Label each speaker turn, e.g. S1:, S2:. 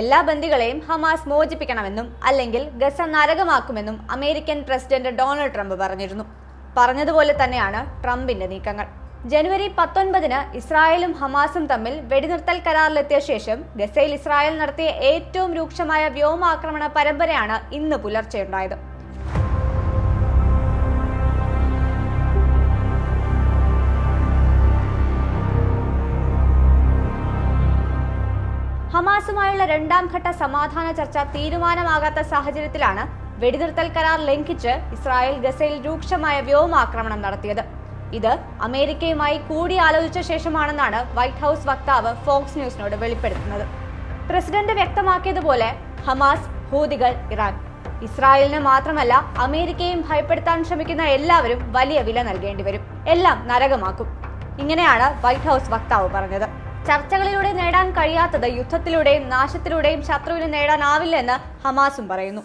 S1: എല്ലാ ബന്ദികളെയും ഹമാസ് മോചിപ്പിക്കണമെന്നും അല്ലെങ്കിൽ ഗസ നരകമാക്കുമെന്നും അമേരിക്കൻ പ്രസിഡന്റ് ഡൊണാൾഡ് ട്രംപ് പറഞ്ഞിരുന്നു. പറഞ്ഞതുപോലെ തന്നെയാണ് ട്രംപിന്റെ നീക്കങ്ങൾ. ജനുവരി പത്തൊൻപതിന് ഇസ്രായേലും ഹമാസും തമ്മിൽ വെടിനിർത്തൽ കരാറിലെത്തിയ ശേഷം ഗസയിൽ ഇസ്രായേൽ നടത്തിയ ഏറ്റവും രൂക്ഷമായ വ്യോമാക്രമണ പരമ്പരയാണ് ഇന്ന് പുലർച്ചെയുണ്ടായത്. ഹമാസുമായുള്ള രണ്ടാം ഘട്ട സമാധാന ചർച്ച തീരുമാനമാകാത്ത സാഹചര്യത്തിലാണ് വെടിനിർത്തൽ കരാർ ലംഘിച്ച് ഇസ്രായേൽ ഗസയിൽ രൂക്ഷമായ വ്യോമാക്രമണം നടത്തിയത്. ഇത് അമേരിക്കയുമായി കൂടിയാലോചിച്ച ശേഷമാണെന്നാണ് വൈറ്റ് ഹൗസ് വക്താവ് ഫോക്സ് ന്യൂസിനോട് വെളിപ്പെടുത്തുന്നത്. പ്രസിഡന്റ് വ്യക്തമാക്കിയതുപോലെ ഹമാസ് ഹൂതികൾ ഇറാൻ. ഇസ്രായേലിന് മാത്രമല്ല അമേരിക്കയും ഭയപ്പെടുത്താൻ ശ്രമിക്കുന്ന എല്ലാവരും വലിയ വില നൽകേണ്ടി വരും. എല്ലാം നരകമാക്കും. ഇങ്ങനെയാണ് വൈറ്റ് ഹൗസ് വക്താവ് പറഞ്ഞത്. ചർച്ചകളിലൂടെ നേടാൻ കഴിയാത്തത് യുദ്ധത്തിലൂടെയും നാശത്തിലൂടെയും ശത്രുവിന് നേടാനാവില്ലെന്ന് ഹമാസും പറയുന്നു.